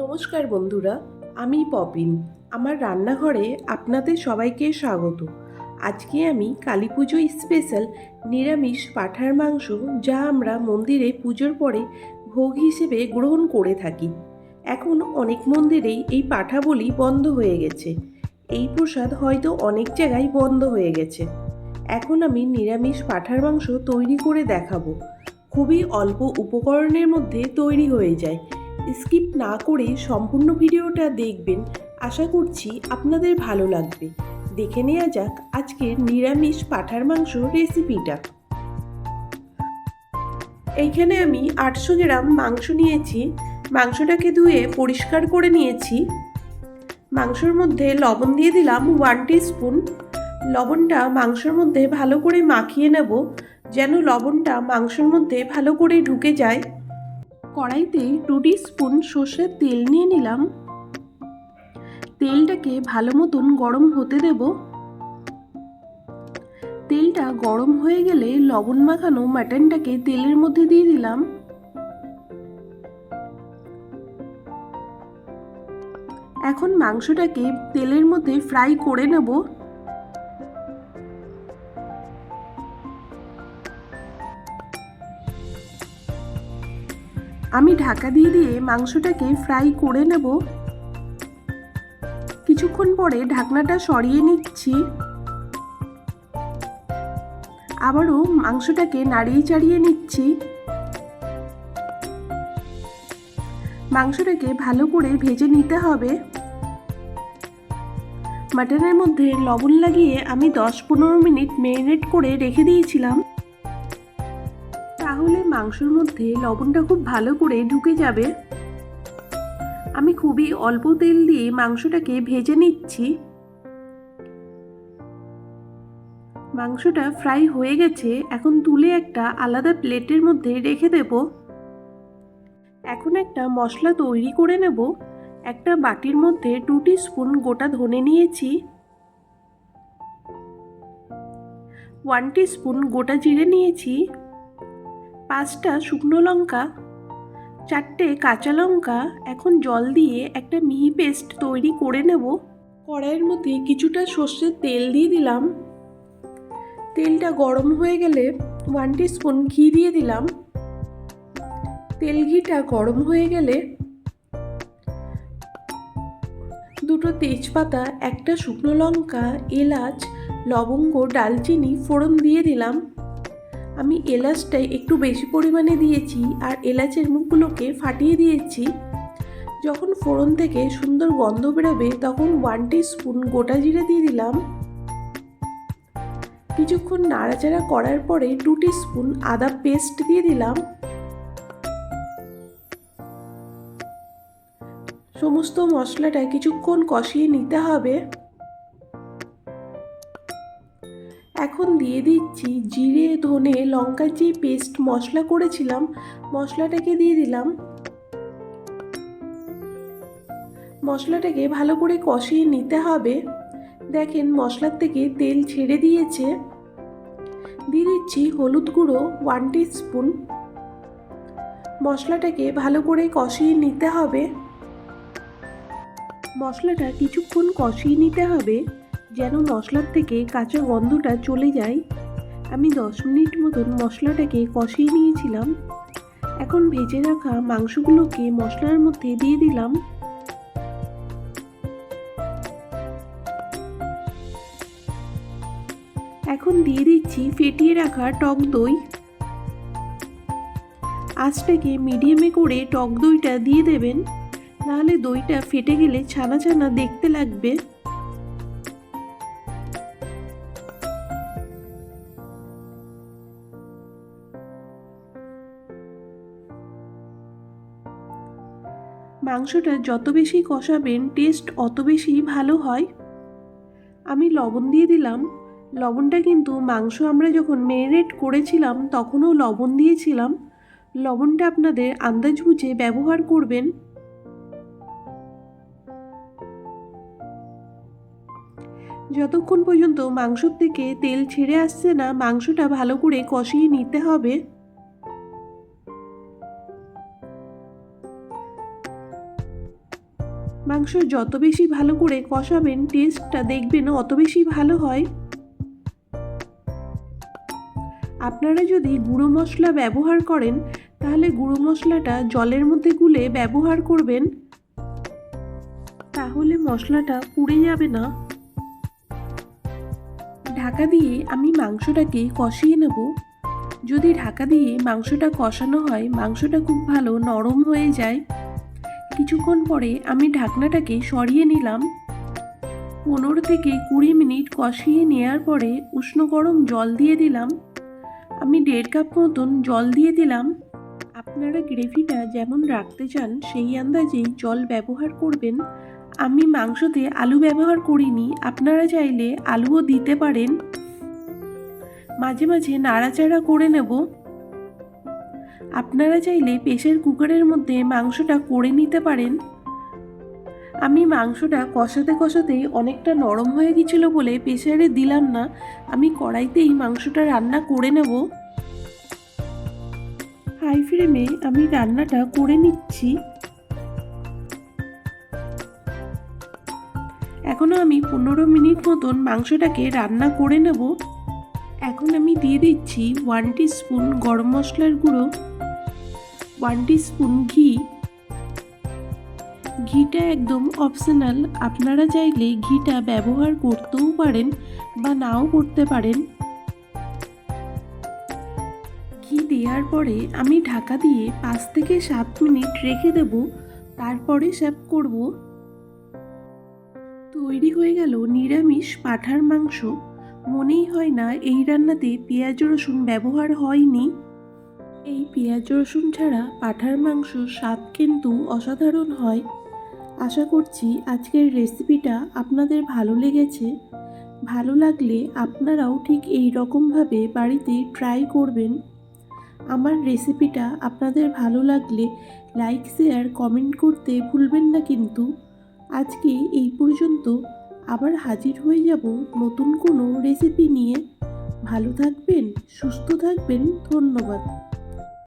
নমস্কার বন্ধুরা, আমি পপিন। আমার রান্নাঘরে আপনাদের সবাইকে স্বাগত। আজকে আমি কালী পুজো স্পেশাল নিরামিষ পাঠার মাংস যা আমরা মন্দিরে পুজোর পরে ভোগ হিসেবে গ্রহণ করে থাকি। এখন অনেক মন্দিরেই এই পাঠা বলি বন্ধ হয়ে গেছে। এই প্রসাদ হয়তো অনেক জায়গায় বন্ধ হয়ে গেছে। এখন আমি নিরামিষ পাঠার মাংস তৈরি করে দেখাবো। খুবই অল্প উপকরণের মধ্যে তৈরি হয়ে যায়। স্কিপ না করে সম্পূর্ণ ভিডিওটা দেখবেন। আশা করছি আপনাদের ভালো লাগবে। দেখে নেওয়া যাক আজকের নিরামিষ পাঠার মাংস রেসিপিটা এইখানে আমি আটশো গ্রাম মাংস নিয়েছি। মাংসটাকে ধুয়ে পরিষ্কার করে নিয়েছি। মাংসর মধ্যে লবণ দিয়ে দিলাম ওয়ান স্পুন লবণটা মাংসর মধ্যে ভালো করে মাখিয়ে নেব, যেন লবণটা মাংসর মধ্যে ভালো করে ঢুকে যায়। কড়াইতে টু স্পুন সর্ষের তেল নিয়ে নিলাম। তেলটাকে ভালো মতন গরম হতে দেব। তেলটা গরম হয়ে গেলে লবণ মাখানো মাটনটাকে তেলের মধ্যে দিয়ে দিলাম। এখন মাংসটাকে তেলের মধ্যে ফ্রাই করে নেব। আমি ঢাকা দিয়ে দিয়ে মাংসটাকে ফ্রাই করে নেব। কিছুক্ষণ পরে ঢাকনাটা সরিয়ে নিচ্ছি। আবারও মাংসটাকে নাড়িয়ে চাড়িয়ে নিচ্ছি। মাংসটাকে ভালো করে ভেজে নিতে হবে। মাটনের মধ্যে লবণ লাগিয়ে আমি দশ পনেরো মিনিট মেরিনেট করে রেখে দিয়েছিলাম। তাহলে মাংসর মধ্যে লবণটা খুব ভালো করে ঢুকে যাবে। আমি খুবই অল্প তেল দিয়ে মাংসটাকে ভেজে নিচ্ছি। মাংসটা ফ্রাই হয়ে গেছে, এখন তুলে একটা আলাদা প্লেটের মধ্যে রেখে দেব। এখন একটা মশলা তৈরি করে নেব। একটা বাটির মধ্যে টু স্পুন গোটা ধনে নিয়েছি। ওয়ান স্পুন গোটা জিরে নিয়েছি। পাঁচটা শুকনো লঙ্কা, চারটে কাঁচা লঙ্কা, এখন জল দিয়ে একটা মিহি পেস্ট তৈরি করে নেব। কড়াইয়ের মধ্যে কিছুটা সর্ষের তেল দিয়ে দিলাম। তেলটা গরম হয়ে গেলে ওয়ান স্পুন ঘি দিয়ে দিলাম। তেল ঘিটা গরম হয়ে গেলে দুটো তেজপাতা, একটা শুকনো লঙ্কা, এলাচ, লবঙ্গ, ডালচিনি, ফোড়ন দিয়ে দিলাম। আমি এলাচটাই একটু বেশি পরিমাণে দিয়েছি আর এলাচের মুখগুলোকে ফাটিয়ে দিয়েছি। যখন ফোড়ন থেকে সুন্দর গন্ধ বেরোবে, তখন ওয়ান স্পুন গোটা জিরে দিয়ে দিলাম। কিছুক্ষণ নাড়াচাড়া করার পরে টু স্পুন আদা পেস্ট দিয়ে দিলাম। সমস্ত মশলাটা কিছুক্ষণ কষিয়ে নিতে হবে। এখন দিয়ে দিচ্ছি জিরে, ধনে লঙ্কা, যে পেস্ট মশলা করেছিলাম, মশলাটাকে দিয়ে দিলাম। মশলাটাকে ভালো করে কষিয়ে নিতে হবে। দেখেন মশলার থেকে তেল ছেড়ে দিয়েছে। দিয়ে দিচ্ছি হলুদ গুঁড়ো ওয়ান স্পুন মশলাটাকে ভালো করে কষিয়ে নিতে হবে। মশলাটা কিছুক্ষণ কষিয়ে নিতে হবে। যেন মশলার থেকে কাঁচা গন্ধটা চলে যায়। আমি দশ মিনিট মতন মশলাটাকে কষিয়ে নিয়েছিলাম। এখন ভেজে রাখা মাংসগুলোকে মশলার মধ্যে দিয়ে দিলাম। এখন দিয়ে দিচ্ছি ফেটিয়ে রাখা টক দই। আঁচটাকে মিডিয়ামে করে টক দইটা দিয়ে দেবেন। নাহলে দইটা ফেটে গেলে ছানা ছানা দেখতে লাগবে। মাংসটা যত বেশি কষাবেন টেস্ট অত বেশি ভালো হয়। আমি লবণ দিয়ে দিলাম। লবণটা কিন্তু মাংস আমরা যখন মেরিনেট করেছিলাম, তখনও লবণ দিয়েছিলাম। লবণটা আপনাদের আন্দাজ বুঝে ব্যবহার করবেন। যতক্ষণ পর্যন্ত মাংসর থেকে তেল ছেড়ে আসছে না, মাংসটা ভালো করে কষিয়ে নিতে হবে। মাংস যত বেশি ভালো করে কষাবেন টেস্টটা দেখবেন অত বেশি ভালো হয়। আপনারা যদি গুঁড়ো মশলা ব্যবহার করেন, তাহলে গুঁড়ো মশলাটা জলের মধ্যে গুলে ব্যবহার করবেন। তাহলে মশলাটা পুড়ে যাবে না। ঢাকা দিয়ে আমি মাংসটাকে কষিয়ে নেব। যদি ঢাকা দিয়ে মাংসটা কষানো হয়, মাংসটা খুব ভালো নরম হয়ে যায়। কিছুক্ষণ পরে আমি ঢাকনাটাকে সরিয়ে নিলাম। পনেরো থেকে কুড়ি মিনিট কষিয়ে নেওয়ার পরে উষ্ণ গরম জল দিয়ে দিলাম। আমি দেড় কাপ মতন জল দিয়ে দিলাম। আপনারা গ্রেভিটা যেমন রাখতে চান, সেই আন্দাজেই জল ব্যবহার করবেন। আমি মাংসতে আলু ব্যবহার করিনি, আপনারা চাইলে আলুও দিতে পারেন। মাঝে মাঝে নাড়াচাড়া করে নেব। আপনারা চাইলে প্রেসার কুকারের মধ্যে মাংসটা করে নিতে পারেন। আমি মাংসটা কষাতে কষাতে অনেকটা নরম হয়ে গেছিল বলে প্রেসারে দিলাম না। আমি কড়াইতেই মাংসটা রান্না করে নেব। হাই ফ্লেমে আমি রান্নাটা করে নিচ্ছি। এখনও আমি পনেরো মিনিট মতন মাংসটাকে রান্না করে নেব। এখন আমি দিয়ে দিচ্ছি ওয়ান স্পুন গরম মশলার গুঁড়ো। ওয়ান স্পুন ঘি। ঘিটা একদম অপশনাল আপনারা চাইলে ঘিটা ব্যবহার করতেও পারেন বা নাও করতে পারেন। ঘি দেওয়ার পরে আমি ঢাকা দিয়ে পাঁচ থেকে সাত মিনিট রেখে দেব। তারপরে সার্ভ করব। তৈরি হয়ে গেল নিরামিষ পাঠার মাংস। মনেই হয় না এই রান্নাতে পেঁয়াজ রসুন ব্যবহার হয়নি। এই পেঁয়াজ রসুন ছাড়া পাঠার মাংস স্বাদ কিন্তু অসাধারণ হয়। আশা করছি আজকের রেসিপিটা আপনাদের ভালো লেগেছে। ভালো লাগলে আপনারাও ঠিক এই রকমভাবে বাড়িতে ট্রাই করবেন। আমার রেসিপিটা আপনাদের ভালো লাগলে লাইক, শেয়ার, কমেন্ট করতে ভুলবেন না কিন্তু। আজকে এই পর্যন্ত আবার হাজির হয়ে যাব নতুন কোনো রেসিপি নিয়ে। ভালো থাকবেন, সুস্থ থাকবেন, ধন্যবাদ।